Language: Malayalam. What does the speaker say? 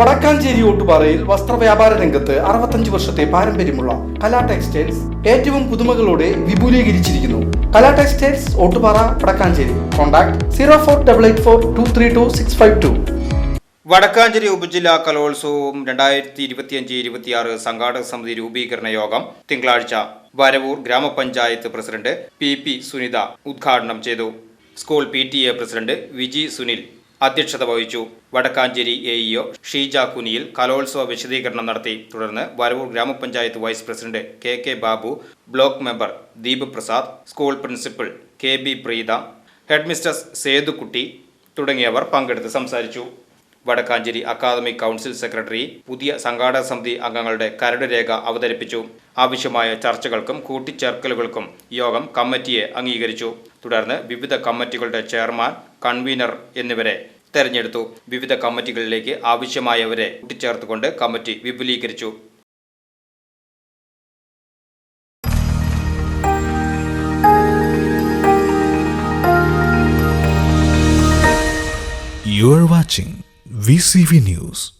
വടക്കാഞ്ചേരി ഓട്ടുപാറയിൽ വസ്ത്രവ്യാപാര രംഗത്ത് അറുപത്തഞ്ച് വർഷത്തെ പാരമ്പര്യമുള്ള കലാ ടെക്സ്റ്റൈൽസ് ഏറ്റവും പുതുമകളോടെ വിപുലീകരിച്ചിരിക്കുന്നു. Kala textiles Ottupara Vadakkanchery. Contact zero four double eight four two three two six five two. Vadakkanchery ഉപജില്ലാ കലോത്സവവും രണ്ടായിരത്തി ഇരുപത്തിയഞ്ച് ഇരുപത്തിയാറ് സംഘാടക സമിതി രൂപീകരണ യോഗം തിങ്കളാഴ്ച വരവൂർ ഗ്രാമപഞ്ചായത്ത് പ്രസിഡന്റ് പി പി സുനിത ഉദ്ഘാടനം ചെയ്തു. School P T A president Viji Sunil അധ്യക്ഷത വഹിച്ചു. വടക്കാഞ്ചേരി എ ഇഒ ഷീജ കുനിയിൽ കലോത്സവ വിശദീകരണം നടത്തി. തുടർന്ന് വരവൂർ ഗ്രാമപഞ്ചായത്ത് vice president K K Babu block member Deep Prasad school principal K B Preetha headmistress Sethukutty തുടങ്ങിയവർ പങ്കെടുത്ത് സംസാരിച്ചു. വടക്കാഞ്ചേരി അക്കാദമിക് കൗൺസിൽ സെക്രട്ടറി പുതിയ സംഘാടക സമിതി അംഗങ്ങളുടെ കരട് രേഖ അവതരിപ്പിച്ചു. ആവശ്യമായ ചർച്ചകൾക്കും കൂട്ടിച്ചേർക്കലുകൾക്കും യോഗം കമ്മിറ്റിയെ അംഗീകരിച്ചു. തുടർന്ന് വിവിധ കമ്മിറ്റികളുടെ ചെയർമാൻ കൺവീനർ എന്നിവരെ തെരഞ്ഞെടുത്തു വിവിധ കമ്മിറ്റികളിലേക്ക് ആവശ്യമായവരെ കൂട്ടിച്ചേർത്തുകൊണ്ട് കമ്മിറ്റി വിപുലീകരിച്ചു You are watching VCV News.